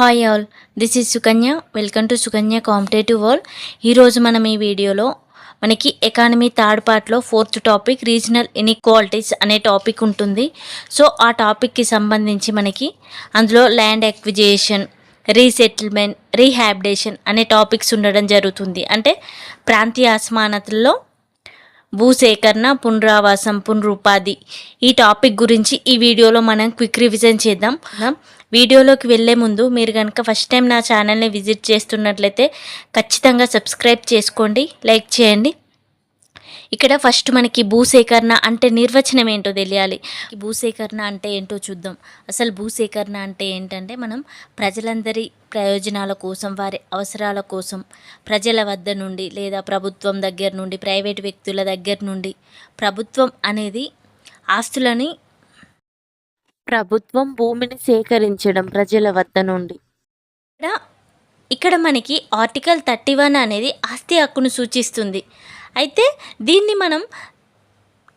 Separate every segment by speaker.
Speaker 1: Hi all this is Sukanya welcome to Sukanya competitive world ఈరోజు మనం ఈ వీడియోలో మనకి ఎకానమీ థర్డ్ పార్ట్లో ఫోర్త్ టాపిక్ రీజనల్ ఇన్ఈక్వాలిటీస్ అనే టాపిక్ ఉంటుంది. సో ఆ టాపిక్కి సంబంధించి మనకి అందులో ల్యాండ్ ఎక్విజేషన్ రీసెటిల్మెంట్ రీహాబిటేషన్ అనే టాపిక్స్ ఉండడం జరుగుతుంది. అంటే ప్రాంతీయ అసమానతల్లో భూసేకరణ పునరావాసం పునరుపాధి ఈ టాపిక్ గురించి ఈ వీడియోలో మనం క్విక్ రివిజన్ చేద్దాం. వీడియోలోకి వెళ్ళే ముందు మీరు కనుక ఫస్ట్ టైం నా ఛానల్ని విజిట్ చేస్తున్నట్లయితే ఖచ్చితంగా సబ్స్క్రైబ్ చేసుకోండి లైక్ చేయండి. ఇక్కడ ఫస్ట్ మనకి భూసేకరణ అంటే నిర్వచనం ఏంటో తెలియాలి. భూసేకరణ అంటే ఏంటో చూద్దాం. అసలు భూసేకరణ అంటే ఏంటంటే మనం ప్రజలందరి ప్రయోజనాల కోసం వారి అవసరాల కోసం ప్రజల వద్ద నుండి లేదా ప్రభుత్వం దగ్గర నుండి ప్రైవేట్ వ్యక్తుల దగ్గర నుండి ప్రభుత్వం అనేది ఆస్తులని ప్రభుత్వం భూమిని సేకరించడం ప్రజల వద్ద నుండి. ఇక్కడ ఇక్కడ మనకి ఆర్టికల్ థర్టీ వన్ అనేది ఆస్తి హక్కును సూచిస్తుంది. అయితే దీన్ని మనం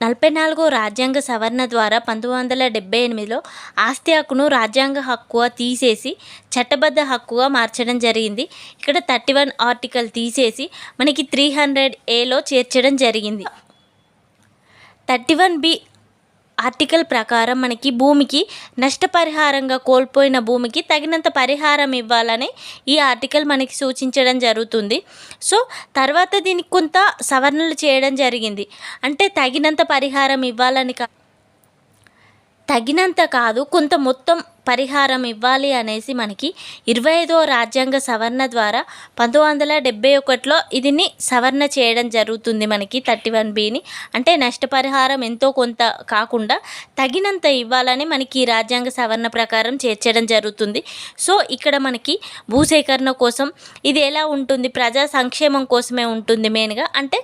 Speaker 1: నలభై నాలుగో రాజ్యాంగ సవరణ ద్వారా పంతొమ్మిది వందల డెబ్బై ఎనిమిదిలో ఆస్తి హక్కును రాజ్యాంగ హక్కుగా తీసేసి చట్టబద్ధ హక్కుగా మార్చడం జరిగింది. ఇక్కడ థర్టీ వన్ ఆర్టికల్ తీసేసి మనకి త్రీ హండ్రెడ్ ఏలో చేర్చడం జరిగింది. థర్టీ వన్ బి ఆర్టికల్ ప్రకారం మనకి భూమికి నష్టపరిహారంగా కోల్పోయిన భూమికి తగినంత పరిహారం ఇవ్వాలని ఈ ఆర్టికల్ మనకి సూచించడం జరుగుతుంది. సో తర్వాత దీనికి కొంత సవరణలు చేయడం జరిగింది. అంటే తగినంత పరిహారం ఇవ్వాలని కా తగినంత కాదు కొంత మొత్తం పరిహారం ఇవ్వాలి అనేసి మనకి ఇరవై ఐదో రాజ్యాంగ సవరణ ద్వారా పంతొమ్మిది వందల డెబ్బై ఒకటిలో ఇదిని సవరణ చేయడం జరుగుతుంది మనకి థర్టీ వన్ బిని. అంటే నష్టపరిహారం ఎంతో కొంత కాకుండా తగినంత ఇవ్వాలని మనకి ఈ రాజ్యాంగ సవరణ ప్రకారం చేర్చడం జరుగుతుంది. సో ఇక్కడ మనకి భూసేకరణ కోసం ఇది ఎలా ఉంటుంది? ప్రజా సంక్షేమం కోసమే ఉంటుంది మెయిన్గా అంటే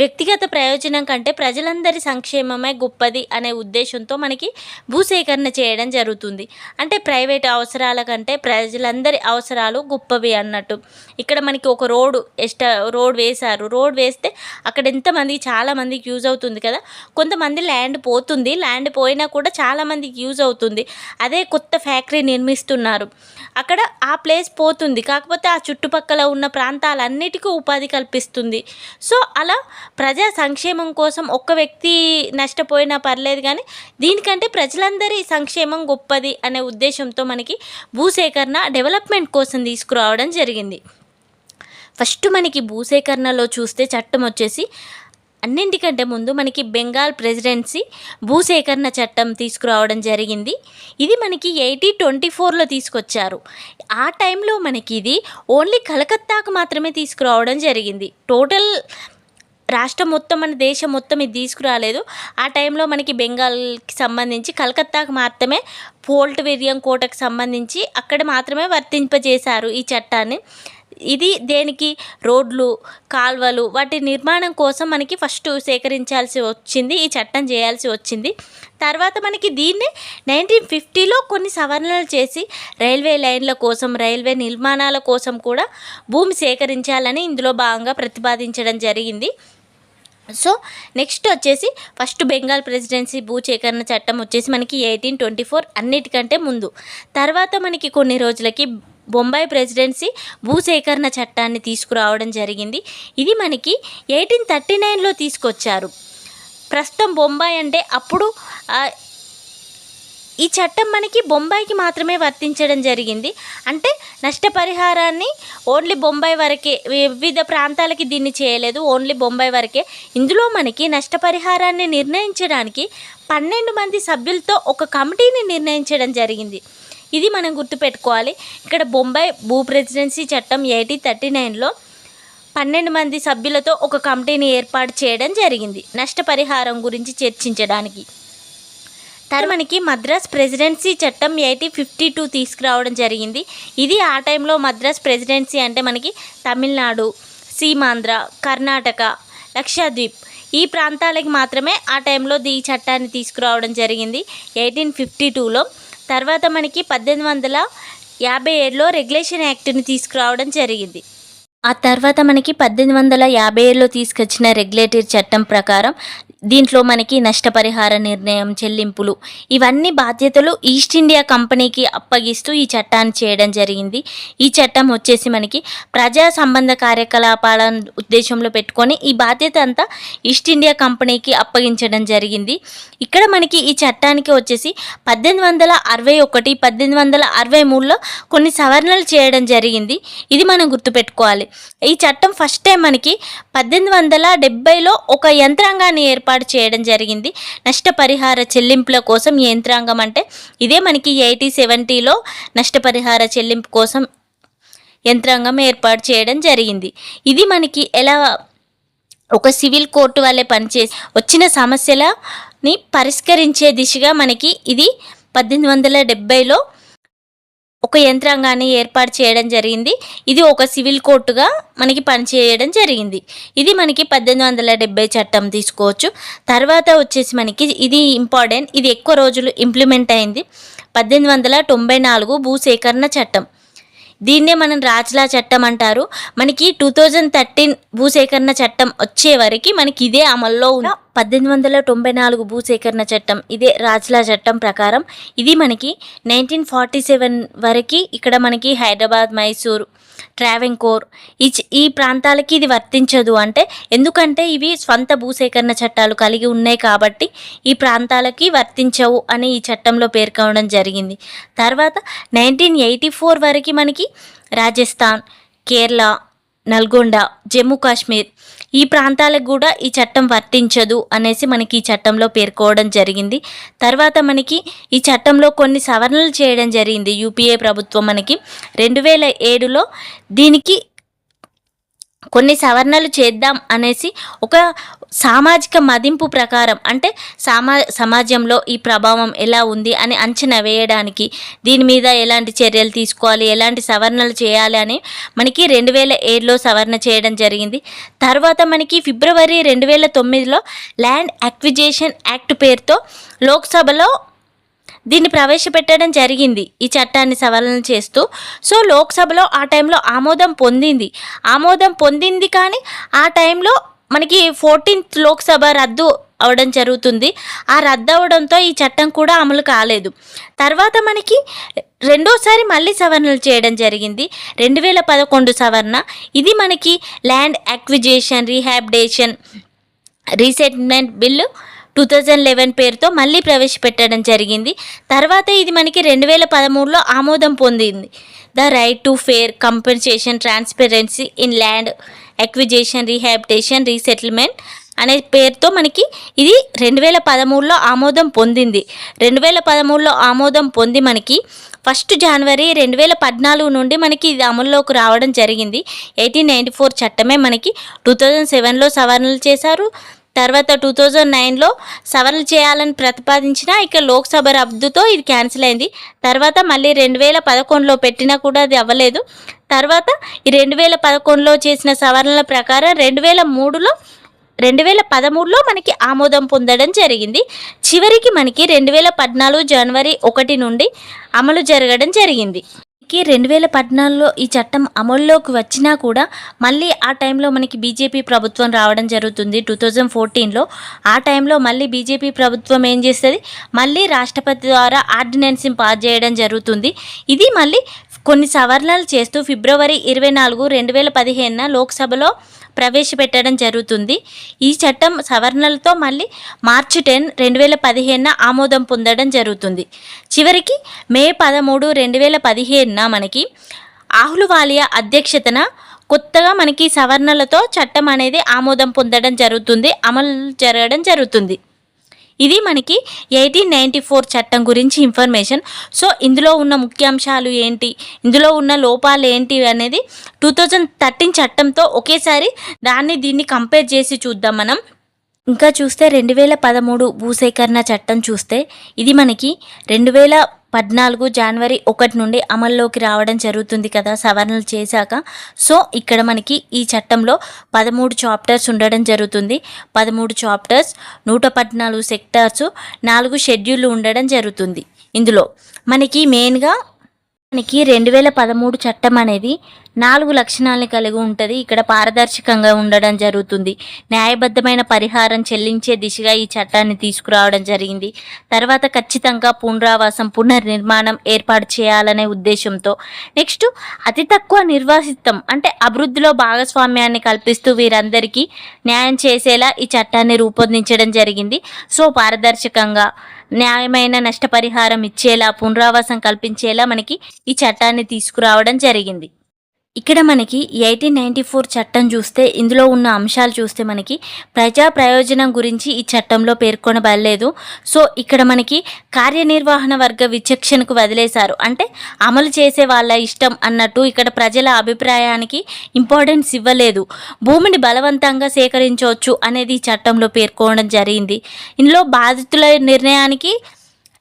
Speaker 1: వ్యక్తిగత ప్రయోజనం కంటే ప్రజలందరి సంక్షేమమే గొప్పది అనే ఉద్దేశంతో మనకి భూసేకరణ చేయడం జరుగుతుంది. అంటే ప్రైవేట్ అవసరాల కంటే ప్రజలందరి అవసరాలు గొప్పవి అన్నట్టు. ఇక్కడ మనకి ఒక రోడ్డు ఎస్ట రోడ్ వేశారు. రోడ్ వేస్తే అక్కడ ఎంతమంది చాలామందికి యూజ్ అవుతుంది కదా. కొంతమంది ల్యాండ్ పోతుంది. ల్యాండ్ పోయినా కూడా చాలామందికి యూజ్ అవుతుంది. అదే కొత్త ఫ్యాక్టరీ నిర్మిస్తున్నారు. అక్కడ ఆ ప్లేస్ పోతుంది. కాకపోతే ఆ చుట్టుపక్కల ఉన్న ప్రాంతాలన్నిటికీ ఉపాధి కల్పిస్తుంది. సో అలా ప్రజా సంక్షేమం కోసం ఒక్క వ్యక్తి నష్టపోయినా పర్లేదు కానీ దీనికంటే ప్రజలందరి సంక్షేమం గొప్పది అనే ఉద్దేశంతో మనకి భూసేకరణ డెవలప్మెంట్ కోసం తీసుకురావడం జరిగింది. ఫస్ట్ మనకి భూసేకరణలో చూస్తే చట్టం వచ్చేసి అన్నింటికంటే ముందు మనకి బెంగాల్ ప్రెసిడెన్సీ భూసేకరణ చట్టం తీసుకురావడం జరిగింది. ఇది మనకి ఎయిటీ ట్వంటీ ఫోర్లో తీసుకొచ్చారు. ఆ టైంలో మనకి ఇది ఓన్లీ కలకత్తాకు మాత్రమే తీసుకురావడం జరిగింది. టోటల్ రాష్ట్రం మొత్తం మన దేశం మొత్తం ఇది తీసుకురాలేదు. ఆ టైంలో మనకి బెంగాల్కి సంబంధించి కలకత్తాకు మాత్రమే పోల్ట్ విరియం కోటకు సంబంధించి అక్కడ మాత్రమే వర్తింపజేశారు ఈ చట్టాన్ని. ఇది దేనికి? రోడ్లు కాల్వలు వాటి నిర్మాణం కోసం మనకి ఫస్ట్ సేకరించాల్సి వచ్చింది ఈ చట్టం చేయాల్సి వచ్చింది. తర్వాత మనకి దీన్ని నైన్టీన్ ఫిఫ్టీలో కొన్ని సవరణలు చేసి రైల్వే లైన్ల కోసం రైల్వే నిర్మాణాల కోసం కూడా భూమి సేకరించాలని ఇందులో భాగంగా ప్రతిపాదించడం జరిగింది. సో నెక్స్ట్ వచ్చేసి ఫస్ట్ బెంగాల్ ప్రెసిడెన్సీ భూసేకరణ చట్టం వచ్చేసి మనకి ఎయిటీన్ ట్వంటీ ఫోర్ అన్నిటికంటే ముందు. తర్వాత మనకి కొన్ని రోజులకి బొంబాయి ప్రెసిడెన్సీ భూసేకరణ చట్టాన్ని తీసుకురావడం జరిగింది. ఇది మనకి ఎయిటీన్ థర్టీ నైన్లో తీసుకొచ్చారు. ప్రస్తుతం బొంబాయి అంటే అప్పుడు ఈ చట్టం మనకి బొంబాయికి మాత్రమే వర్తించడం జరిగింది. అంటే నష్టపరిహారాన్ని ఓన్లీ బొంబాయి వరకే వివిధ ప్రాంతాలకి దీన్ని చేయలేదు ఓన్లీ బొంబాయి వరకే. ఇందులో మనకి నష్టపరిహారాన్ని నిర్ణయించడానికి పన్నెండు మంది సభ్యులతో ఒక కమిటీని నిర్ణయించడం జరిగింది. ఇది మనం గుర్తుపెట్టుకోవాలి. ఇక్కడ బొంబాయి భూ ప్రెసిడెన్సీ చట్టం ఎయిటీ థర్టీ నైన్లో పన్నెండు మంది సభ్యులతో ఒక కమిటీని ఏర్పాటు చేయడం జరిగింది. నష్టపరిహారం గురించి చర్చించడానికి. సార్ మనకి మద్రాస్ ప్రెసిడెన్సీ చట్టం ఎయిటీ ఫిఫ్టీ టూ తీసుకురావడం జరిగింది. ఇది ఆ టైంలో మద్రాస్ ప్రెసిడెన్సీ అంటే మనకి తమిళనాడు సీమాంధ్ర కర్ణాటక లక్షద్వీప్ ఈ ప్రాంతాలకి మాత్రమే ఆ టైంలో ఈ చట్టాన్ని తీసుకురావడం జరిగింది ఎయిటీన్ ఫిఫ్టీ టూలో. తర్వాత మనకి పద్దెనిమిది వందల యాభై ఏడులో రెగ్యులేషన్ యాక్ట్ని తీసుకురావడం జరిగింది. ఆ తర్వాత మనకి పద్దెనిమిది వందల యాభై ఏడులో తీసుకొచ్చిన రెగ్యులేటరీ చట్టం ప్రకారం దీంట్లో మనకి నష్టపరిహార నిర్ణయం చెల్లింపులు ఇవన్నీ బాధ్యతలు ఈస్ట్ ఇండియా కంపెనీకి అప్పగిస్తూ ఈ చట్టాన్ని చేయడం జరిగింది. ఈ చట్టం వచ్చేసి మనకి ప్రజా సంబంధ కార్యకలాపాల ఉద్దేశంలో పెట్టుకొని ఈ బాధ్యత అంతా ఈస్ట్ ఇండియా కంపెనీకి అప్పగించడం జరిగింది. ఇక్కడ మనకి ఈ చట్టానికి వచ్చేసి పద్దెనిమిది వందల అరవై ఒకటి పద్దెనిమిది వందల అరవై మూడులో కొన్ని సవరణలు చేయడం జరిగింది. ఇది మనం గుర్తుపెట్టుకోవాలి. ఈ చట్టం ఫస్ట్ టైం మనకి పద్దెనిమిది వందల డెబ్బైలో ఒక యంత్రాంగాన్ని ఏర్పాటు చేయడం జరిగింది. నష్టపరిహార చెల్లింపుల కోసం ఈ యంత్రాంగం అంటే ఇదే మనకి ఎయిటీ సెవెంటీలో నష్టపరిహార చెల్లింపు కోసం యంత్రాంగం ఏర్పాటు చేయడం జరిగింది. ఇది మనకి ఎలా ఒక సివిల్ కోర్టు వల్లే పనిచేసి వచ్చిన సమస్యలని పరిష్కరించే దిశగా మనకి ఇది పద్దెనిమిది వందల డెబ్బైలో ఒక యంత్రాంగాన్ని ఏర్పాటు చేయడం జరిగింది. ఇది ఒక సివిల్ కోర్టుగా మనకి పనిచేయడం జరిగింది. ఇది మనకి పద్దెనిమిది వందల డెబ్బై చట్టం తీసుకోవచ్చు. తర్వాత వచ్చేసి మనకి ఇది ఇంపార్టెంట్. ఇది ఎక్కువ రోజులు ఇంప్లిమెంట్ అయింది. పద్దెనిమిది వందల తొంభై నాలుగు భూసేకరణ చట్టం. దీన్నే మనం రాజ్లా చట్టం అంటారు. మనకి టూ థౌజండ్ థర్టీన్ భూసేకరణ చట్టం వచ్చే వరకు మనకి ఇదే అమల్లో ఉన్న పద్దెనిమిది వందల తొంభై నాలుగు భూసేకరణ చట్టం ఇదే రాజ్లా చట్టం ప్రకారం. ఇది మనకి నైన్టీన్ ఫార్టీ సెవెన్ వరకు ఇక్కడ మనకి హైదరాబాద్ మైసూర్ ట్రావెంకోర్ ఈ ఈ ప్రాంతాలకి ఇది వర్తించదు. అంటే ఎందుకంటే ఇవి స్వంత భూసేకరణ చట్టాలు కలిగి ఉన్నాయి కాబట్టి ఈ ప్రాంతాలకి వర్తించవు అని ఈ చట్టంలో పేర్కొనడం జరిగింది. తర్వాత నైన్టీన్ ఎయిటీ ఫోర్ వరకు మనకి రాజస్థాన్ కేరళ నల్గొండ జమ్మూ కాశ్మీర్ ఈ ప్రాంతాలకు కూడా ఈ చట్టం వర్తించదు అనేసి మనకి ఈ చట్టంలో పేర్కోవడం జరిగింది. తర్వాత మనకి ఈ చట్టంలో కొన్ని సవరణలు చేయడం జరిగింది. యూపీఏ ప్రభుత్వం మనకి రెండు వేల ఏడులో దీనికి కొన్ని సవరణలు చేద్దాం అనేసి ఒక సామాజిక మదింపు ప్రకారం అంటే సామా సమాజంలో ఈ ప్రభావం ఎలా ఉంది అని అంచనా వేయడానికి దీని మీద ఎలాంటి చర్యలు తీసుకోవాలి ఎలాంటి సవరణలు చేయాలి అని మనకి రెండు వేల ఏడులో సవరణ చేయడం జరిగింది. తర్వాత మనకి ఫిబ్రవరి రెండు వేల తొమ్మిదిలో ల్యాండ్ అక్విజేషన్ యాక్ట్ పేరుతో లోక్సభలో దీన్ని ప్రవేశపెట్టడం జరిగింది. ఈ చట్టాన్ని సవరణ చేస్తూ సో లోక్సభలో ఆ టైంలో ఆమోదం పొందింది. ఆమోదం పొందింది కానీ ఆ టైంలో మనకి ఫోర్టీన్త్ లోక్సభ రద్దు అవడం జరుగుతుంది. ఆ రద్దు అవడంతో ఈ చట్టం కూడా అమలు కాలేదు. తర్వాత మనకి రెండోసారి మళ్ళీ సవరణలు చేయడం జరిగింది. రెండు వేల పదకొండు సవరణ. ఇది మనకి land acquisition rehabilitation resettlement bill two thousand eleven పేరుతో మళ్ళీ ప్రవేశపెట్టడం జరిగింది. తర్వాత ఇది మనకి రెండు వేల పదమూడులో ఆమోదం పొందింది. The right to fair compensation transparency in land acquisition rehabilitation resettlement అనే పేరుతో మనకి ఇది రెండు వేల పదమూడులో ఆమోదం పొందింది. రెండు వేల పదమూడులో ఆమోదం పొంది మనకి ఫస్ట్ జనవరి రెండు వేల పద్నాలుగు నుండి మనకి ఇది అమల్లోకి రావడం జరిగింది. ఎయిటీన్ నైంటీ ఫోర్ చట్టమే మనకి టూ థౌజండ్ సెవెన్లో సవరణలు చేశారు. తర్వాత టూ థౌజండ్ నైన్లో సవరణలు చేయాలని ప్రతిపాదించిన ఇక లోక్సభ రద్దుతో ఇది క్యాన్సిల్ అయింది. తర్వాత మళ్ళీ రెండు వేల పదకొండులో పెట్టినా కూడా అది అవ్వలేదు. తర్వాత ఈ రెండు వేల పదకొండులో చేసిన సవరణల ప్రకారం రెండు వేల మూడులో రెండు వేల పదమూడులో మనకి ఆమోదం పొందడం జరిగింది. చివరికి మనకి రెండు వేల పద్నాలుగు జనవరి ఒకటి నుండి అమలు జరగడం జరిగింది. మనకి రెండు వేల పద్నాలుగులో ఈ చట్టం అమల్లోకి వచ్చినా కూడా మళ్ళీ ఆ టైంలో మనకి బీజేపీ ప్రభుత్వం రావడం జరుగుతుంది టూ థౌజండ్ ఫోర్టీన్లో. ఆ టైంలో మళ్ళీ బీజేపీ ప్రభుత్వం ఏం చేస్తుంది? మళ్ళీ రాష్ట్రపతి ద్వారా ఆర్డినెన్స్ని పాస్ చేయడం జరుగుతుంది. ఇది మళ్ళీ కొన్ని సవరణలు చేస్తూ ఫిబ్రవరి ఇరవై నాలుగు రెండు వేల పదిహేనున లోక్సభలో ప్రవేశపెట్టడం జరుగుతుంది. ఈ చట్టం సవరణలతో మళ్ళీ మార్చి టెన్ రెండు వేల పదిహేనున ఆమోదం పొందడం జరుగుతుంది. చివరికి మే పదమూడు రెండు వేల పదిహేనున మనకి ఆహ్లువాలియా అధ్యక్షతన కొత్తగా మనకి సవరణలతో చట్టం అనేది ఆమోదం పొందడం జరుగుతుంది అమలు జరగడం జరుగుతుంది. ఇది మనకి ఎయిటీన్ నైంటీ ఫోర్ చట్టం గురించి ఇన్ఫర్మేషన్. సో ఇందులో ఉన్న ముఖ్యాంశాలు ఏంటి? ఇందులో ఉన్న లోపాలు ఏంటి అనేది టూ థౌజండ్ థర్టీన్ చట్టంతో ఒకేసారి దాన్ని దీన్ని కంపేర్ చేసి చూద్దాం మనం. ఇంకా చూస్తే రెండు వేల పదమూడు భూసేకరణ చట్టం చూస్తే ఇది మనకి రెండు వేల పద్నాలుగు జనవరి ఒకటి నుండి అమల్లోకి రావడం జరుగుతుంది కదా సవరణలు చేశాక. సో ఇక్కడ మనకి ఈ చట్టంలో పదమూడు చాప్టర్స్ ఉండడం జరుగుతుంది. పదమూడు చాప్టర్స్ నూట పద్నాలుగు సెక్టార్స్ నాలుగు షెడ్యూళ్ళు ఉండడం జరుగుతుంది. ఇందులో మనకి మెయిన్గా మనకి రెండు వేల పదమూడు చట్టం అనేది నాలుగు లక్షణాలను కలిగి ఉంటుంది. ఇక్కడ పారదర్శకంగా ఉండడం జరుగుతుంది. న్యాయబద్ధమైన పరిహారం చెల్లించే దిశగా ఈ చట్టాన్ని తీసుకురావడం జరిగింది. తర్వాత ఖచ్చితంగా పునరావాసం పునర్నిర్మాణం ఏర్పాటు చేయాలనే ఉద్దేశంతో. నెక్స్ట్ అతి తక్కువ నిర్వాసితం అంటే అభివృద్ధిలో భాగస్వామ్యాన్ని కల్పిస్తూ వీరందరికీ న్యాయం చేసేలా ఈ చట్టాన్ని రూపొందించడం జరిగింది. సో పారదర్శకంగా న్యాయమైన నష్టపరిహారం ఇచ్చేలా పునరావాసం కల్పించేలా మనకి ఈ చట్టాన్ని తీసుకురావడం జరిగింది. ఇక్కడ మనకి ఎయిటీన్ నైంటీ ఫోర్ చట్టం చూస్తే ఇందులో ఉన్న అంశాలు చూస్తే మనకి ప్రజా ప్రయోజనం గురించి ఈ చట్టంలో పేర్కొనబడలేదు. సో ఇక్కడ మనకి కార్యనిర్వహణ వర్గ విచక్షణకు వదిలేశారు. అంటే అమలు చేసే వాళ్ళ ఇష్టం అన్నట్టు ఇక్కడ ప్రజల అభిప్రాయానికి ఇంపార్టెన్స్ ఇవ్వలేదు. భూమిని బలవంతంగా సేకరించవచ్చు అనేది ఈ చట్టంలో పేర్కొనడం జరిగింది. ఇందులో బాధితుల నిర్ణయానికి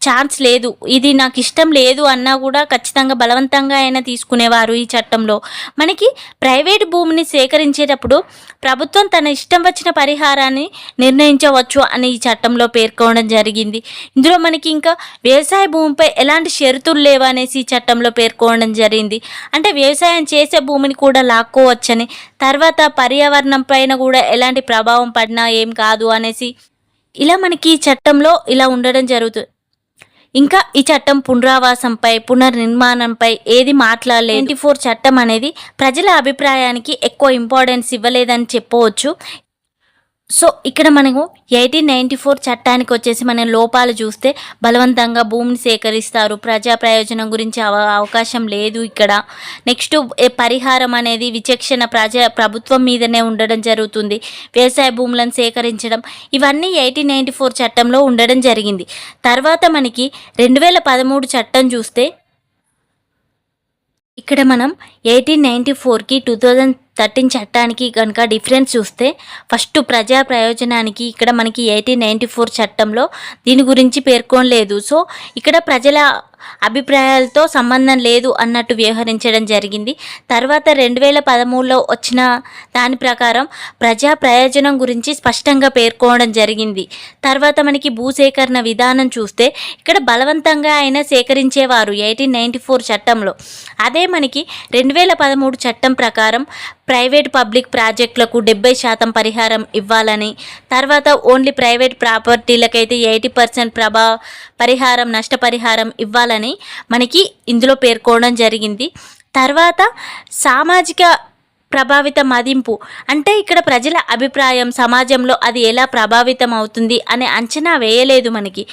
Speaker 1: ఛాన్స్ లేదు. ఇది నాకు ఇష్టం లేదు అన్నా కూడా ఖచ్చితంగా బలవంతంగా అయినా తీసుకునేవారు ఈ చట్టంలో. మనకి ప్రైవేట్ భూమిని సేకరించేటప్పుడు ప్రభుత్వం తన ఇష్టం వచ్చిన పరిహారాన్ని నిర్ణయించవచ్చు అని ఈ చట్టంలో పేర్కొనడం జరిగింది. ఇందులో మనకి ఇంకా వ్యవసాయ భూమిపై ఎలాంటి షరతులు లేవు అనేసి ఈ చట్టంలో పేర్కొనడం జరిగింది. అంటే వ్యవసాయం చేసే భూమిని కూడా లాక్కోవచ్చని తర్వాత పర్యావరణం పైన కూడా ఎలాంటి ప్రభావం పడినా ఏం కాదు అనేసి ఇలా మనకి ఈ చట్టంలో ఇలా ఉండడం జరుగుతుంది ఇంకా ఈ చట్టం పునరావాసంపై పునర్నిర్మాణంపై ఏది మాట్లాడలేదు. ట్వంటీ ఫోర్ చట్టం అనేది ప్రజల అభిప్రాయానికి ఎక్కువ ఇంపార్టెన్స్ ఇవ్వలేదని చెప్పవచ్చు. సో ఇక్కడ మనము ఎయిటీన్ నైంటీ ఫోర్ చట్టానికి వచ్చేసి మనం లోపాలు చూస్తే బలవంతంగా భూమిని సేకరిస్తారు. ప్రజా ప్రయోజనం గురించి అవ- అవకాశం లేదు ఇక్కడ. నెక్స్ట్ పరిహారం అనేది విచక్షణ ప్రజా ప్రభుత్వం మీదనే ఉండడం జరుగుతుంది. వ్యవసాయ భూములను సేకరించడం. ఇవన్నీ ఎయిటీన్ నైంటీ ఫోర్ చట్టంలో ఉండడం జరిగింది. తర్వాత మనకి రెండు వేల పదమూడు చట్టం చూస్తే ఇక్కడ మనం ఎయిటీన్ నైంటీ ఫోర్కి టూ థౌజండ్ థర్టీన్ చట్టానికి కనుక డిఫరెన్స్ చూస్తే ఫస్ట్ ప్రజా ప్రయోజనానికి ఇక్కడ మనకి ఎయిటీన్ నైంటీ ఫోర్ చట్టంలో దీని గురించి పేర్కొనలేదు. సో ఇక్కడ ప్రజల అభిప్రాయాలతో సంబంధం లేదు అన్నట్టు వ్యవహరించడం జరిగింది. తర్వాత రెండు వేల పదమూడులో వచ్చిన దాని ప్రకారం ప్రజా ప్రయోజనం గురించి స్పష్టంగా పేర్కోవడం జరిగింది. తర్వాత మనకి భూసేకరణ విధానం చూస్తే ఇక్కడ బలవంతంగా ఆయన సేకరించేవారు ఎయిటీన్ నైంటీ ఫోర్ చట్టంలో. అదే మనకి రెండు వేల పదమూడు చట్టం ప్రకారం ప్రైవేట్ పబ్లిక్ ప్రాజెక్టులకు డెబ్బై శాతం పరిహారం ఇవ్వాలని తర్వాత ఓన్లీ ప్రైవేట్ ప్రాపర్టీలకైతే ఎయిటీ పర్సెంట్ ప్రభా పరిహారం నష్టపరిహారం ఇవ్వాలని మనకి ఇందులో పేర్కోవడం జరిగింది. తర్వాత సామాజిక ప్రభావిత మదింపు. అంటే ఇక్కడ ప్రజల అభిప్రాయం సమాజంలో అది ఎలా ప్రభావితం అవుతుంది అనే అంచనా వేయలేదు మనకి.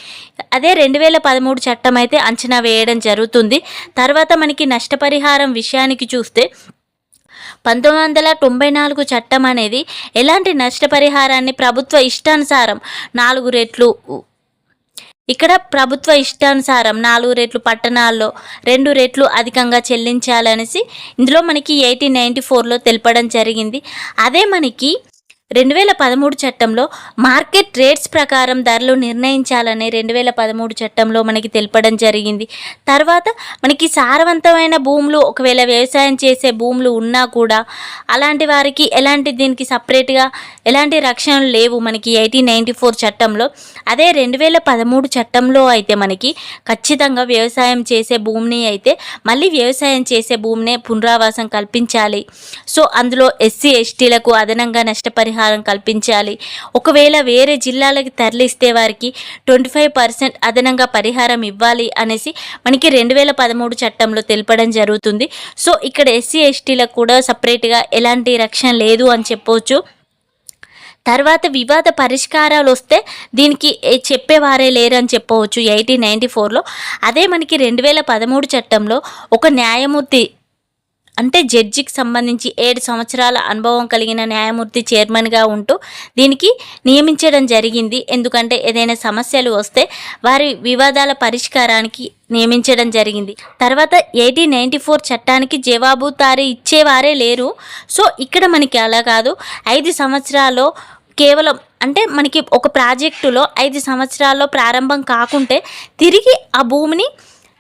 Speaker 1: అదే రెండు వేల పదమూడు చట్టం అయితే అంచనా వేయడం జరుగుతుంది. తర్వాత మనకి నష్టపరిహారం విషయానికి చూస్తే పంతొమ్మిది వందల తొంభై నాలుగు చట్టం అనేది ఎలాంటి నష్టపరిహారాన్ని ప్రభుత్వ ఇష్టానుసారం నాలుగు రెట్లు ఇక్కడ ప్రభుత్వ ఇష్టానుసారం నాలుగు రెట్లు పట్టణాల్లో రెండు రేట్లు అధికంగా చెల్లించాలనేసి ఇందులో మనకి ఎయిటీన్ నైంటీ ఫోర్లో తెలపడం జరిగింది. అదే మనకి రెండు వేల పదమూడు చట్టంలో మార్కెట్ రేట్స్ ప్రకారం ధరలు నిర్ణయించాలని రెండు వేల పదమూడు చట్టంలో మనకి తెలపడం జరిగింది. తర్వాత మనకి సారవంతమైన భూములు ఒకవేళ వ్యవసాయం చేసే భూములు ఉన్నా కూడా అలాంటి వారికి ఎలాంటి దీనికి సపరేట్గా ఎలాంటి రక్షణలు లేవు మనకి ఎయిటీన్ నైంటీ ఫోర్ చట్టంలో. అదే రెండు వేల పదమూడు చట్టంలో అయితే మనకి ఖచ్చితంగా వ్యవసాయం చేసే భూమిని అయితే మళ్ళీ వ్యవసాయం చేసే భూమినే పునరావాసం కల్పించాలి. సో అందులో ఎస్సీ ఎస్టీలకు అదనంగా నష్టపరిహారం కల్పించాలి. ఒకవేళ వేరే జిల్లాలకు తరలిస్తే వారికి ట్వంటీ ఫైవ్ పర్సెంట్ అదనంగా పరిహారం ఇవ్వాలి అనేసి మనకి రెండు వేల పదమూడు చట్టంలో తెలపడం జరుగుతుంది. సో ఇక్కడ ఎస్సీ ఎస్టీలకు కూడా సపరేట్గా ఎలాంటి రక్షణ లేదు అని చెప్పవచ్చు తర్వాత వివాద పరిష్కారాలు వస్తే దీనికి చెప్పేవారే లేరని చెప్పవచ్చు ఎయిటీన్ నైంటీ ఫోర్లో. అదే మనకి రెండు వేల పదమూడు చట్టంలో ఒక న్యాయమూర్తి అంటే జడ్జికి సంబంధించి ఏడు సంవత్సరాల అనుభవం కలిగిన న్యాయమూర్తి చైర్మన్గా ఉంటూ దీనికి నియమించడం జరిగింది. ఎందుకంటే ఏదైనా సమస్యలు వస్తే వారి వివాదాల పరిష్కారానికి నియమించడం జరిగింది. తర్వాత ఎయిటీన్ నైంటీ ఫోర్ చట్టానికి జవాబుదారీ ఇచ్చేవారే లేరు. సో ఇక్కడ మనకి అలా కాదు. ఐదు సంవత్సరాల్లో కేవలం అంటే మనకి ఒక ప్రాజెక్టులో ఐదు సంవత్సరాల్లో ప్రారంభం కాకుంటే తిరిగి ఆ భూమిని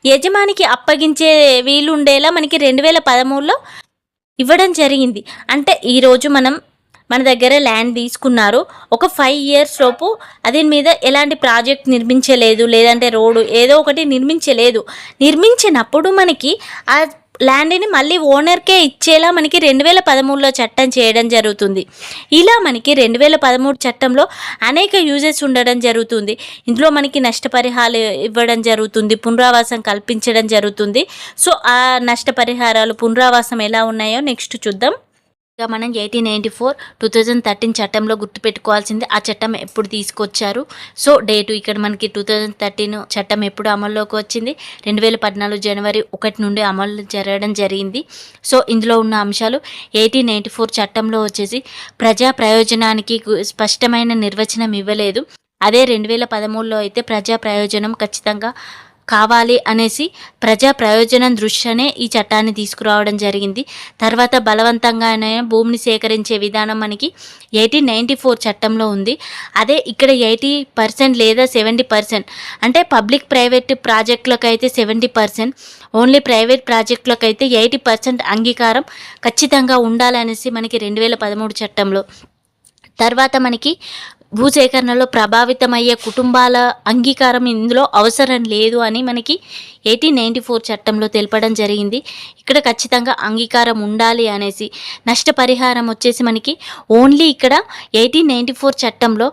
Speaker 1: యజమానికి అప్పగించే వీలుండేలా మనకి రెండు వేల పదమూడులో ఇవ్వడం జరిగింది. అంటే ఈరోజు మనం మన దగ్గర ల్యాండ్ తీసుకున్నారు. ఒక ఫైవ్ ఇయర్స్ లోపు దీని మీద ఎలాంటి ప్రాజెక్ట్ నిర్మించలేదు. లేదంటే రోడ్డు ఏదో ఒకటి నిర్మించలేదు. నిర్మించినప్పుడు మనకి ఆ ల్యాండ్ని మళ్ళీ ఓనర్కే ఇచ్చేలా మనకి రెండు వేల పదమూడులో చట్టం చేయడం జరుగుతుంది. ఇలా మనకి రెండు వేల పదమూడు చట్టంలో అనేక యూజెస్ ఉండడం జరుగుతుంది. ఇందులో మనకి నష్టపరిహారాలు ఇవ్వడం జరుగుతుంది పునరావాసం కల్పించడం జరుగుతుంది. సో ఆ నష్టపరిహారాలు పునరావాసం ఎలా ఉన్నాయో నెక్స్ట్ చూద్దాం. ఇక మనం eighteen ninety four two thousand thirteen చట్టంలో గుర్తుపెట్టుకోవాల్సింది ఆ చట్టం ఎప్పుడు తీసుకొచ్చారు. సో డేటు ఇక్కడ మనకి టూ థౌజండ్ థర్టీన్ చట్టం ఎప్పుడు అమల్లోకి వచ్చింది. రెండు వేల పద్నాలుగు జనవరి ఒకటి నుండి అమలు జరగడం జరిగింది. సో ఇందులో ఉన్న అంశాలు ఎయిటీన్ నైంటీ ఫోర్ చట్టంలో వచ్చేసి ప్రజా ప్రయోజనానికి స్పష్టమైన నిర్వచనం ఇవ్వలేదు. అదే రెండు వేల పదమూడులో అయితే ప్రజా ప్రయోజనం ఖచ్చితంగా కావాలి అనేసి ప్రజా ప్రయోజనం దృష్ట్యానే ఈ చట్టాన్ని తీసుకురావడం జరిగింది. తర్వాత బలవంతంగానే భూమిని సేకరించే విధానం మనకి ఎయిటీన్ నైంటీ ఫోర్ చట్టంలో ఉంది. అదే ఇక్కడ ఎయిటీ పర్సెంట్ లేదా సెవెంటీ పర్సెంట్ అంటే పబ్లిక్ ప్రైవేట్ ప్రాజెక్టులకు అయితే సెవెంటీ పర్సెంట్ ఓన్లీ ప్రైవేట్ ప్రాజెక్టులకు అయితే ఎయిటీ పర్సెంట్ అంగీకారం ఖచ్చితంగా ఉండాలనేసి మనకి రెండు వేల పదమూడు చట్టంలో. తర్వాత మనకి భూసేకరణలో ప్రభావితమయ్యే కుటుంబాల అంగీకారం ఇందులో అవసరం లేదు అని మనకి ఎయిటీన్ నైంటీ ఫోర్ చట్టంలో తెలపడం జరిగింది. ఇక్కడ ఖచ్చితంగా అంగీకారం ఉండాలి అనేసి నష్టపరిహారం వచ్చేసి మనకి ఓన్లీ ఇక్కడ ఎయిటీన్ నైంటీ ఫోర్ చట్టంలో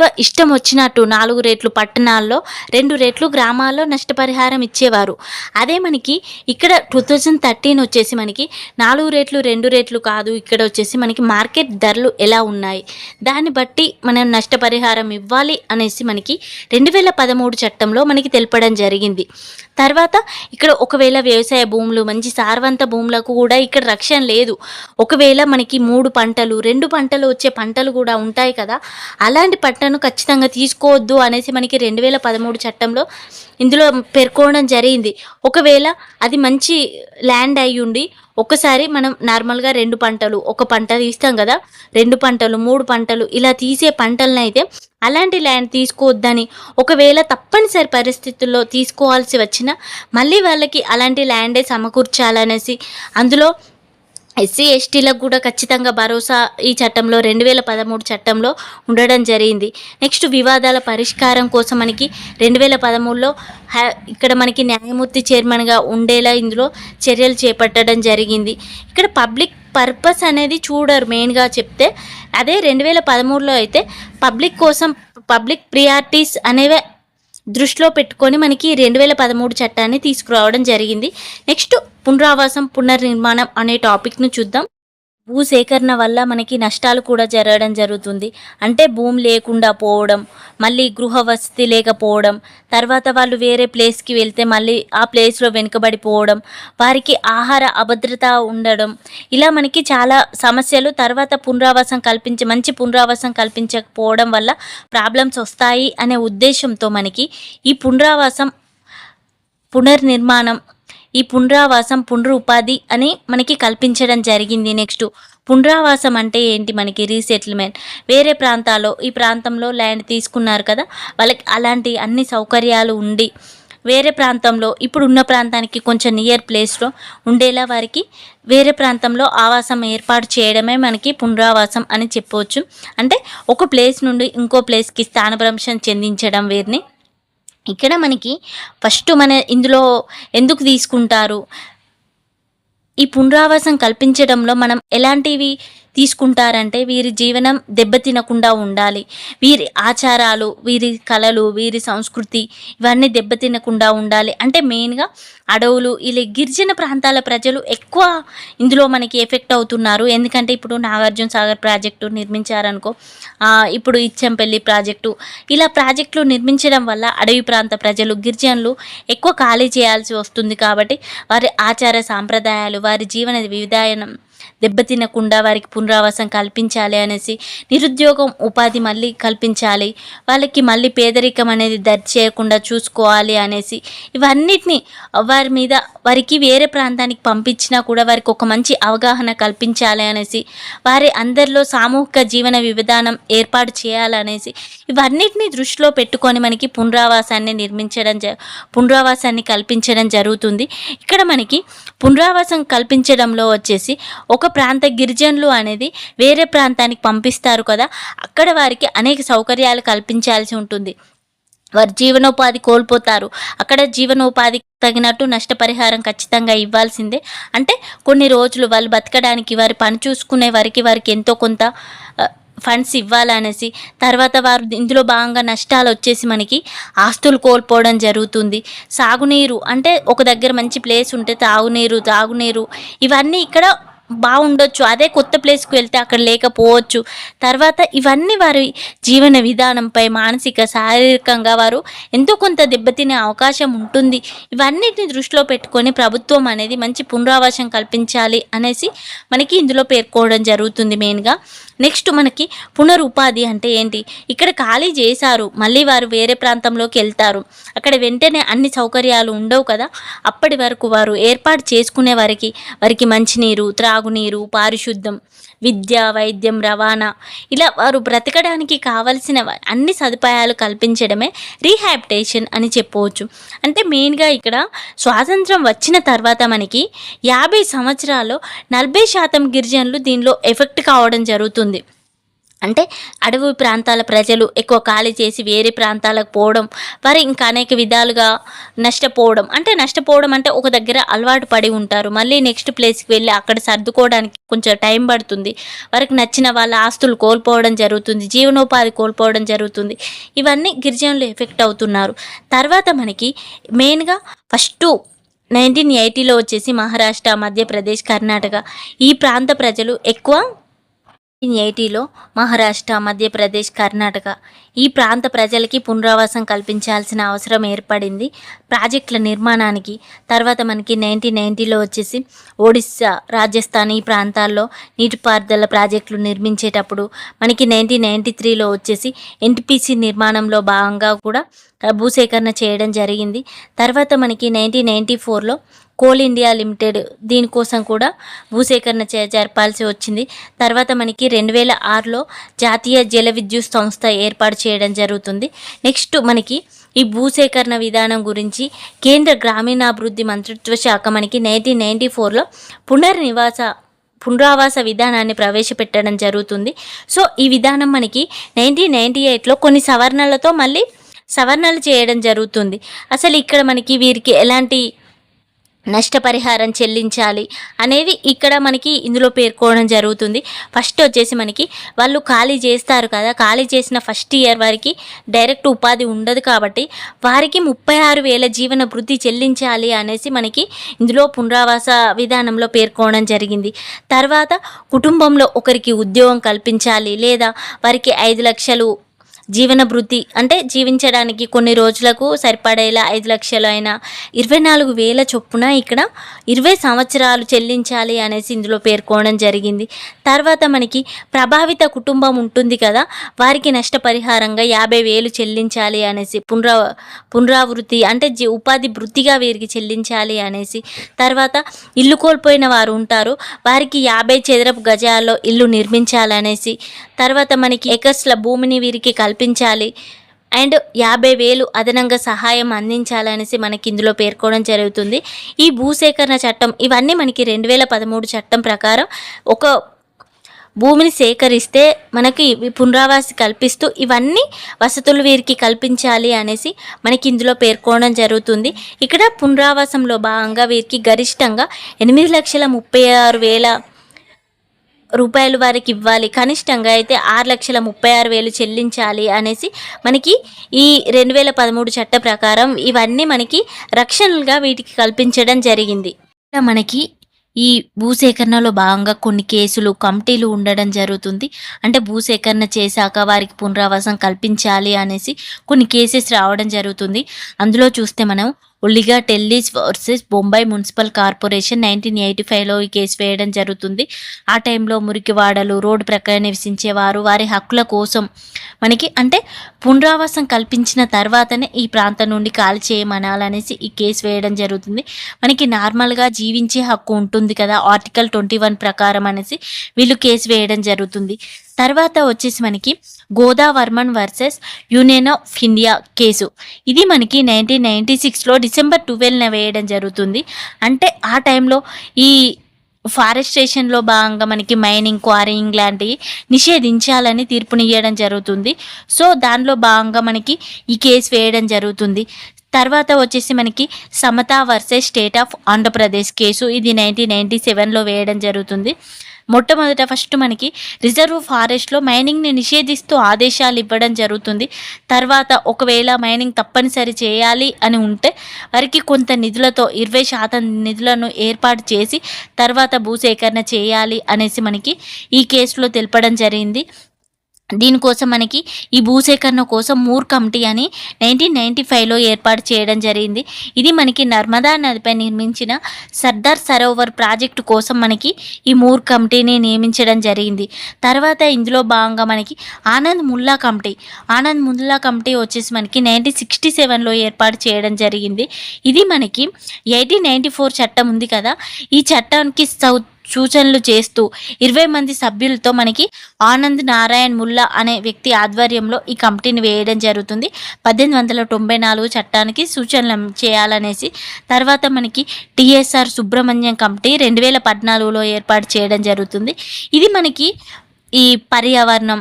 Speaker 1: ప్రభుత్వ ఇష్టం వచ్చినట్టు నాలుగు రేట్లు పట్టణాల్లో రెండు రేట్లు గ్రామాల్లో నష్టపరిహారం ఇచ్చేవారు. అదే మనకి ఇక్కడ టూ థౌజండ్ థర్టీన్ వచ్చేసి మనకి నాలుగు రేట్లు రెండు రేట్లు కాదు. ఇక్కడ వచ్చేసి మనకి మార్కెట్ ధరలు ఎలా ఉన్నాయి? దాన్ని బట్టి మనం నష్టపరిహారం ఇవ్వాలి అనేసి మనకి రెండు వేల పదమూడు చట్టంలో మనకి తెలపడం జరిగింది. తర్వాత ఇక్కడ ఒకవేళ వ్యవసాయ భూములు మంచి సారవంత భూములకు కూడా ఇక్కడ రక్షణ లేదు. ఒకవేళ మనకి మూడు పంటలు రెండు పంటలు వచ్చే పంటలు కూడా ఉంటాయి కదా. అలాంటి పంటను ఖచ్చితంగా తీసుకోవద్దు అనేసి మనకి రెండు వేల పదమూడు చట్టంలో ఇందులో పేర్కొనడం జరిగింది. ఒకవేళ అది మంచి ల్యాండ్ అయి ఉండి ఒకసారి మనం నార్మల్గా రెండు పంటలు ఒక పంట తీస్తాం కదా రెండు పంటలు మూడు పంటలు ఇలా తీసే పంటలను అయితే అలాంటి ల్యాండ్ తీసుకోవద్దని ఒకవేళ తప్పనిసరి పరిస్థితుల్లో తీసుకోవాల్సి వచ్చినా మళ్ళీ వాళ్ళకి అలాంటి ల్యాండే సమకూర్చాలనేసి అందులో ఎస్సీ ఎస్టీలకు కూడా ఖచ్చితంగా భరోసా ఈ చట్టంలో రెండు వేల పదమూడు చట్టంలో ఉండడం జరిగింది. నెక్స్ట్ వివాదాల పరిష్కారం కోసం మనకి రెండు వేల పదమూడులో ఇక్కడ మనకి న్యాయమూర్తి చైర్మన్గా ఉండేలా ఇందులో చర్యలు చేపట్టడం జరిగింది. ఇక్కడ పబ్లిక్ పర్పస్ అనేది చూడరు మెయిన్గా చెప్తే. అదే రెండు వేల పదమూడులో అయితే పబ్లిక్ కోసం పబ్లిక్ ప్రియారిటీస్ అనేవి దృష్టిలో పెట్టుకొని మనకి రెండు వేల పదమూడు చట్టాన్ని తీసుకురావడం జరిగింది. నెక్స్ట్ పునరావాసం పునర్నిర్మాణం అనే టాపిక్ను చూద్దాం. భూసేకరణ వల్ల మనకి నష్టాలు కూడా జరగడం జరుగుతుంది. అంటే భూమి లేకుండా పోవడం మళ్ళీ గృహ వసతి లేకపోవడం తర్వాత వాళ్ళు వేరే ప్లేస్కి వెళ్తే మళ్ళీ ఆ ప్లేస్లో వెనుకబడిపోవడం వారికి ఆహార అభద్రత ఉండడం ఇలా మనకి చాలా సమస్యలు. తర్వాత పునరావాసం కల్పించి మంచి పునరావాసం కల్పించకపోవడం వల్ల ప్రాబ్లమ్స్ వస్తాయి అనే ఉద్దేశంతో మనకి ఈ పునరావాసం పునర్నిర్మాణం ఈ పునరావాసం పునరు ఉపాధి అని మనకి కల్పించడం జరిగింది నెక్స్ట్. పునరావాసం అంటే ఏంటి మనకి? రీసెటిల్మెంట్. వేరే ప్రాంతాల్లో ఈ ప్రాంతంలో ల్యాండ్ తీసుకున్నారు కదా వాళ్ళకి అలాంటి అన్ని సౌకర్యాలు ఉండి వేరే ప్రాంతంలో ఇప్పుడు ఉన్న ప్రాంతానికి కొంచెం నియర్ ప్లేస్లో ఉండేలా వారికి వేరే ప్రాంతంలో ఆవాసం ఏర్పాటు చేయడమే మనకి పునరావాసం అని చెప్పవచ్చు అంటే ఒక ప్లేస్ నుండి ఇంకో ప్లేస్కి స్థానభ్రంశం చెందించడం వీరిని ఇక్కడ మనకి ఫస్ట్ మన ఇందులో ఎందుకు తీసుకుంటారు? ఈ పునరావాసం కల్పించడంలో మనం ఎలాంటివి తీసుకుంటారంటే వీరి జీవనం దెబ్బతినకుండా ఉండాలి. వీరి ఆచారాలు వీరి కళలు వీరి సంస్కృతి ఇవన్నీ దెబ్బతినకుండా ఉండాలి. అంటే మెయిన్గా అడవులు ఇలా గిరిజన ప్రాంతాల ప్రజలు ఎక్కువ ఇందులో మనకి ఎఫెక్ట్ అవుతున్నారు. ఎందుకంటే ఇప్పుడు నాగార్జున సాగర్ ప్రాజెక్టు నిర్మించారనుకో ఇప్పుడు ఇచ్చంపల్లి ప్రాజెక్టు ఇలా ప్రాజెక్టులు నిర్మించడం వల్ల అడవి ప్రాంత ప్రజలు గిరిజనులు ఎక్కువ ఖాళీ చేయాల్సి వస్తుంది కాబట్టి వారి ఆచార సాంప్రదాయాలు వారి జీవన విధానం దెబ్బతినకుండా వారికి పునరావాసం కల్పించాలి అనేసి నిరుద్యోగం ఉపాధి మళ్ళీ కల్పించాలి. వాళ్ళకి మళ్ళీ పేదరికం అనేది దరి చేయకుండా చూసుకోవాలి అనేసి ఇవన్నిటిని వారి మీద వారికి వేరే ప్రాంతానికి పంపించినా కూడా వారికి ఒక మంచి అవగాహన కల్పించాలి అనేసి వారి అందరిలో సామూహిక జీవన విధానం ఏర్పాటు చేయాలనేసి ఇవన్నిటిని దృష్టిలో పెట్టుకొని మనకి పునరావాసాన్ని నిర్మించడం జ పునరావాసాన్ని కల్పించడం జరుగుతుంది. ఇక్కడ మనకి పునరావాసం కల్పించడంలో వచ్చేసి ఒక ఒక ప్రాంత గిరిజనులు అనేది వేరే ప్రాంతానికి పంపిస్తారు కదా. అక్కడ వారికి అనేక సౌకర్యాలు కల్పించాల్సి ఉంటుంది. వారు జీవనోపాధి కోల్పోతారు. అక్కడ జీవనోపాధి తగినట్టు నష్టపరిహారం ఖచ్చితంగా ఇవ్వాల్సిందే. అంటే కొన్ని రోజులు వాళ్ళు బతకడానికి వారి పని చూసుకునే వారికి వారికి ఎంతో కొంత ఫండ్స్ ఇవ్వాలనేసి తర్వాత వారు ఇందులో భాగంగా నష్టాలు వచ్చేసి మనకి ఆస్తులు కోల్పోవడం జరుగుతుంది. సాగునీరు అంటే ఒక దగ్గర మంచి ప్లేస్ ఉంటే తాగునీరు తాగునీరు ఇవన్నీ ఇక్కడ బాగుండొచ్చు. అదే కొత్త ప్లేస్కి వెళ్తే అక్కడ లేకపోవచ్చు. తర్వాత ఇవన్నీ వారి జీవన విధానంపై మానసిక శారీరకంగా వారు ఎంతో కొంత దెబ్బతినే అవకాశం ఉంటుంది. ఇవన్నిటిని దృష్టిలో పెట్టుకొని ప్రభుత్వం అనేది మంచి పునరావాసం కల్పించాలి అనేసి మనకి ఇందులో పేర్కోవడం జరుగుతుంది మెయిన్గా. నెక్స్ట్ మనకి పునరుపాధి అంటే ఏంటి? ఇక్కడ ఖాళీ చేశారు. మళ్ళీ వారు వేరే ప్రాంతంలోకి వెళ్తారు. అక్కడ వెంటనే అన్ని సౌకర్యాలు ఉండవు కదా. అప్పటి వరకు వారు ఏర్పాటు చేసుకునే వారికి వారికి మంచినీరు తాగునీరు పారిశుద్ధం విద్య వైద్యం రవాణా. ఇలా వారు బ్రతకడానికి కావలసిన అన్ని సదుపాయాలు కల్పించడమే రీహాబిటేషన్ అని చెప్పవచ్చు. అంటే మెయిన్గా ఇక్కడ స్వాతంత్రం వచ్చిన తర్వాత మనకి యాభై సంవత్సరాల్లో నలభై శాతం గిరిజనులు దీనిలో ఎఫెక్ట్ కావడం జరుగుతుంది. అంటే అడవి ప్రాంతాల ప్రజలు ఎక్కువ ఖాళీ చేసి వేరే ప్రాంతాలకు పోవడం వారు ఇంకా అనేక విధాలుగా నష్టపోవడం. అంటే నష్టపోవడం అంటే ఒక దగ్గర అలవాటు పడి ఉంటారు. మళ్ళీ నెక్స్ట్ ప్లేస్కి వెళ్ళి అక్కడ సర్దుకోవడానికి కొంచెం టైం పడుతుంది. వారికి నచ్చిన వాళ్ళ ఆస్తులు కోల్పోవడం జరుగుతుంది. జీవనోపాధి కోల్పోవడం జరుగుతుంది. ఇవన్నీ గిరిజనులు ఎఫెక్ట్ అవుతున్నారు. తర్వాత మనకి మెయిన్గా ఫస్ట్ నైన్టీన్ ఎయిటీలో వచ్చేసి మహారాష్ట్ర మధ్యప్రదేశ్ కర్ణాటక ఈ ప్రాంత ప్రజలు ఎక్కువ నైన్టీన్ ఎయిటీలో మహారాష్ట్ర మధ్యప్రదేశ్ కర్ణాటక ఈ ప్రాంత ప్రజలకి పునరావాసం కల్పించాల్సిన అవసరం ఏర్పడింది. ప్రాజెక్టుల నిర్మాణానికి తర్వాత మనకి నైన్టీన్ నైన్టీలో వచ్చేసి ఒడిస్సా రాజస్థాన్ ఈ ప్రాంతాల్లో నీటిపారుదల ప్రాజెక్టులు నిర్మించేటప్పుడు మనకి నైన్టీన్ నైన్టీ త్రీలో వచ్చేసి ఎన్టీపీసీ నిర్మాణంలో భాగంగా కూడా భూసేకరణ చేయడం జరిగింది. తర్వాత మనకి నైన్టీన్ నైన్టీ ఫోర్లో కోల్ ఇండియా లిమిటెడ్ దీనికోసం కూడా భూసేకరణ చే జరపాల్సి వచ్చింది. తర్వాత మనకి రెండు వేల ఆరులో జాతీయ జల విద్యుత్ సంస్థ ఏర్పాటు చేయడం జరుగుతుంది. నెక్స్ట్ మనకి ఈ భూసేకరణ విధానం గురించి కేంద్ర గ్రామీణాభివృద్ధి మంత్రిత్వ శాఖ మనకి నైన్టీన్ నైంటీ ఫోర్లో పునర్నివాస పునరావాస విధానాన్ని ప్రవేశపెట్టడం జరుగుతుంది. సో ఈ విధానం మనకి నైన్టీన్ నైంటీ ఎయిట్లో కొన్ని సవరణలతో మళ్ళీ సవరణలు చేయడం జరుగుతుంది. అసలు ఇక్కడ మనకి వీరికి ఎలాంటి నష్టపరిహారం చెల్లించాలి అనేవి ఇక్కడ మనకి ఇందులో పేర్కోవడం జరుగుతుంది. ఫస్ట్ వచ్చేసి మనకి వాళ్ళు ఖాళీ చేస్తారు కదా ఖాళీ చేసిన ఫస్ట్ ఇయర్ వారికి డైరెక్ట్ ఉపాధి ఉండదు కాబట్టి వారికి ముప్పై ఆరు వేల జీవన వృద్ధి చెల్లించాలి అనేసి మనకి ఇందులో పునరావాస విధానంలో పేర్కోవడం జరిగింది. తర్వాత కుటుంబంలో ఒకరికి ఉద్యోగం కల్పించాలి లేదా వారికి ఐదు లక్షలు జీవన భృతి అంటే జీవించడానికి కొన్ని రోజులకు సరిపడేలా ఐదు లక్షలు అయినా ఇరవై నాలుగు వేల చొప్పున ఇక్కడ ఇరవై సంవత్సరాలు చెల్లించాలి అనేసి ఇందులో పేర్కోవడం జరిగింది. తర్వాత మనకి ప్రభావిత కుటుంబం ఉంటుంది కదా వారికి నష్టపరిహారంగా యాభై వేలు చెల్లించాలి అనేసి పునరా పునరావృత్తి అంటే జీ ఉపాధి వృత్తిగా వీరికి చెల్లించాలి అనేసి. తర్వాత ఇల్లు కోల్పోయిన వారు ఉంటారు వారికి యాభై చదరపు గజాల్లో ఇల్లు నిర్మించాలనేసి. తర్వాత మనకి ఎకర్స్ల భూమిని వీరికి కల్పించాలి. అండ్ యాభై వేలు అదనంగా సహాయం అందించాలనేసి మనకి ఇందులో పేర్కోవడం జరుగుతుంది. ఈ భూసేకరణ చట్టం ఇవన్నీ మనకి రెండు వేల పదమూడు చట్టం ప్రకారం ఒక భూమిని సేకరిస్తే మనకి పునరావాసి కల్పిస్తూ ఇవన్నీ వసతులు వీరికి కల్పించాలి అనేసి మనకి ఇందులో పేర్కోవడం జరుగుతుంది. ఇక్కడ పునరావాసంలో భాగంగా వీరికి గరిష్టంగా ఎనిమిది లక్షల ముప్పై ఆరు వేల రూపాయలు వారికి ఇవ్వాలి. కనిష్టంగా అయితే ఆరు లక్షల ముప్పై ఆరు వేలు చెల్లించాలి అనేసి మనకి ఈ రెండు వేల పదమూడు చట్ట ప్రకారం ఇవన్నీ మనకి రక్షణలుగా వీటికి కల్పించడం జరిగింది. మనకి ఈ భూసేకరణలో భాగంగా కొన్ని కేసులు కమిటీలు ఉండడం జరుగుతుంది. అంటే భూసేకరణ చేశాక వారికి పునరావాసం కల్పించాలి అనేసి కొన్ని కేసెస్ రావడం జరుగుతుంది. అందులో చూస్తే మనం Olga Tellis versus Bombay municipal corporation nineteen eighty ఫైవ్లో ఈ కేసు వేయడం జరుగుతుంది. ఆ టైంలో మురికివాడలు రోడ్డు ప్రక్కన నివసించేవారు వారి హక్కుల కోసం మనకి అంటే పునరావాసం కల్పించిన తర్వాతనే ఈ ప్రాంతం నుండి ఖాళీ చేయమనాలనేసి ఈ కేసు వేయడం జరుగుతుంది. మనకి నార్మల్గా జీవించే హక్కు ఉంటుంది కదా ఆర్టికల్ ట్వంటీ వన్ ప్రకారం అనేసి వీళ్ళు కేసు వేయడం జరుగుతుంది. తర్వాత వచ్చేసి మనకి Godavarman versus Union of India case. ఇది మనకి నైన్టీన్ నైంటీ సిక్స్లో డిసెంబర్ ట్వెల్వ్న వేయడం జరుగుతుంది. అంటే ఆ టైంలో ఈ ఫారెస్టేషన్లో భాగంగా మనకి మైనింగ్ క్వారీయింగ్ లాంటివి నిషేధించాలని తీర్పునియ్యడం జరుగుతుంది. సో దానిలో భాగంగా మనకి ఈ కేసు వేయడం జరుగుతుంది. తర్వాత వచ్చేసి మనకి Samatha versus State of Andhra Pradesh case ఇది నైన్టీన్ నైంటీ సెవెన్లో వేయడం జరుగుతుంది. మొట్టమొదట ఫస్ట్ మనకి రిజర్వ్ ఫారెస్ట్లో మైనింగ్ని నిషేధిస్తూ ఆదేశాలు ఇవ్వడం జరుగుతుంది. తర్వాత ఒకవేళ మైనింగ్ తప్పనిసరి చేయాలి అని ఉంటే వారికి కొంత నిధులతో ఇరవై శాతం నిధులను ఏర్పాటు చేసి తర్వాత భూసేకరణ చేయాలి అనేసి మనకి ఈ కేసులో తెలపడం జరిగింది. దీనికోసం మనకి ఈ భూసేకరణ కోసం మూర్ కమిటీ అని నైన్టీన్ నైంటీ ఫైవ్లో ఏర్పాటు చేయడం జరిగింది. ఇది మనకి నర్మదా నదిపై నిర్మించిన సర్దార్ సరోవర్ ప్రాజెక్టు కోసం మనకి ఈ మూర్ కమిటీని నియమించడం జరిగింది. తర్వాత ఇందులో భాగంగా మనకి ఆనంద్ ముల్లా కమిటీ ఆనంద్ ముల్లా కమిటీ వచ్చేసి మనకి నైన్టీన్ సిక్స్టీ సెవెన్లో ఏర్పాటు చేయడం జరిగింది. ఇది మనకి ఎయిటీన్ నైంటీ ఫోర్ చట్టం ఉంది కదా. ఈ చట్టానికి సౌత్ సూచనలు చేస్తూ ఇరవై మంది సభ్యులతో మనకి ఆనంద్ నారాయణ్ ముల్లా అనే వ్యక్తి ఆధ్వర్యంలో ఈ కమిటీని వేయడం జరుగుతుంది. పద్దెనిమిది వందల తొంభై నాలుగు చట్టానికి సూచనలు చేయాలనేసి తర్వాత మనకి టిఎస్ఆర్ సుబ్రహ్మణ్యం కమిటీ రెండు వేల పద్నాలుగులో ఏర్పాటు చేయడం జరుగుతుంది. ఇది మనకి ఈ పర్యావరణం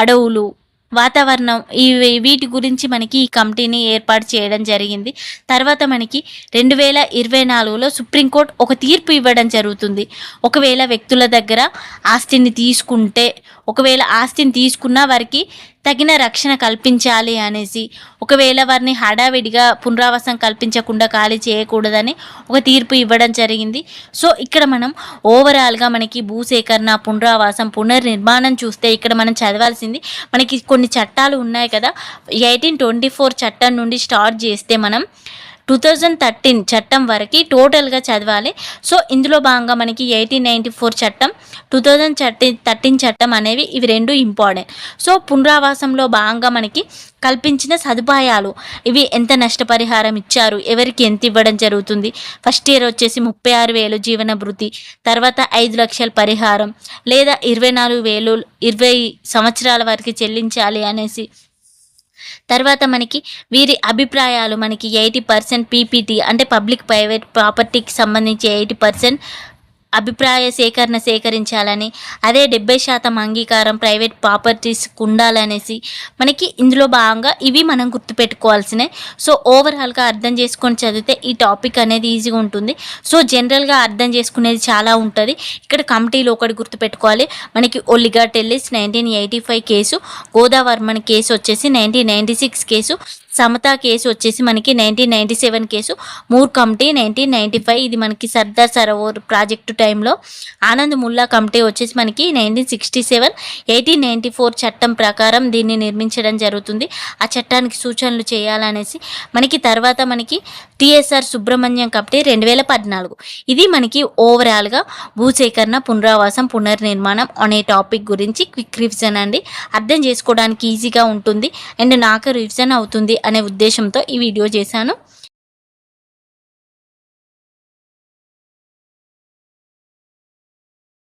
Speaker 1: అడవులు వాతావరణం ఈ వీటి గురించి మనకి ఈ కమిటీని ఏర్పాటు చేయడం జరిగింది. తర్వాత మనకి రెండు వేల ఇరవై నాలుగులో సుప్రీంకోర్టు ఒక తీర్పు ఇవ్వడం జరుగుతుంది. ఒకవేళ వ్యక్తుల దగ్గర ఆస్తిని తీసుకుంటే ఒకవేళ ఆస్తిని తీసుకున్నా వారికి తగిన రక్షణ కల్పించాలి అనేసి ఒకవేళ వారిని హడావిడిగా పునరావాసం కల్పించకుండా ఖాళీ చేయకూడదని ఒక తీర్పు ఇవ్వడం జరిగింది. సో ఇక్కడ మనం ఓవరాల్గా మనకి భూసేకరణ పునరావాసం పునర్నిర్మాణం చూస్తే ఇక్కడ మనం చదవాల్సింది మనకి కొన్ని చట్టాలు ఉన్నాయి కదా. ఎయిటీన్ ట్వంటీ ఫోర్ చట్టం నుండి స్టార్ట్ చేస్తే మనం టూ థౌజండ్ థర్టీన్ చట్టం వరకు టోటల్గా చదవాలి. సో ఇందులో భాగంగా మనకి ఎయిటీన్ నైంటీ ఫోర్ చట్టం టూ థౌజండ్ థర్టీన్ థర్టీన్ చట్టం అనేవి ఇవి రెండు ఇంపార్టెంట్ సో పునరావాసంలో భాగంగా మనకి కల్పించిన సదుపాయాలు ఇవి ఎంత నష్టపరిహారం ఇచ్చారు ఎవరికి ఎంత ఇవ్వడం జరుగుతుంది? ఫస్ట్ ఇయర్ వచ్చేసి ముప్పై ఆరు వేలు జీవన భృతి తర్వాత ఐదు లక్షల పరిహారం లేదా ఇరవై నాలుగు వేలు ఇరవై సంవత్సరాల వరకు చెల్లించాలి అనేసి తర్వాత మనకి వీరి అభిప్రాయాలు మనకి ఎయిటీ పర్సెంట్ పీపీటీ అంటే పబ్లిక్ ప్రైవేట్ ప్రాపర్టీకి సంబంధించి ఎయిటీ పర్సెంట్ అభిప్రాయ సేకరణ సేకరించాలని అదే డెబ్బై శాతం అంగీకారం ప్రైవేట్ ప్రాపర్టీస్కి ఉండాలనేసి మనకి ఇందులో భాగంగా ఇవి మనం గుర్తుపెట్టుకోవాల్సినవి. సో ఓవరాల్గా అర్థం చేసుకొని చదివితే ఈ టాపిక్ అనేది ఈజీగా ఉంటుంది. సో జనరల్గా అర్థం చేసుకునేది చాలా ఉంటుంది. ఇక్కడ కమిటీలో ఒకటి గుర్తుపెట్టుకోవాలి. మనకి Olga Tellis nineteen eighty five case Godavarman case వచ్చేసి nineteen ninety six case. Samatha case వచ్చేసి మనకి nineteen ninety seven case Moore committee nineteen ninety five ఇది మనకి సర్దార్ సరోవర్ ప్రాజెక్టు టైంలో. ఆనంద్ ముల్లా కమిటీ వచ్చేసి మనకి nineteen sixty seven eighteen ninety four చట్టం ప్రకారం దీన్ని నిర్మించడం జరుగుతుంది. ఆ చట్టానికి సూచనలు చేయాలనేసి మనకి తర్వాత మనకి టిఎస్ఆర్ సుబ్రహ్మణ్యం కమిటీ రెండు వేల పద్నాలుగు. ఇది మనకి ఓవరాల్గా భూసేకరణ పునరావాసం పునర్నిర్మాణం అనే టాపిక్ గురించి క్విక్ రివిజన్ అండి. అర్థం చేసుకోవడానికి ఈజీగా ఉంటుంది. అండ్ నాకు రివిజన్ అవుతుంది అనే ఉద్దేశంతో ఈ వీడియో చేశాను.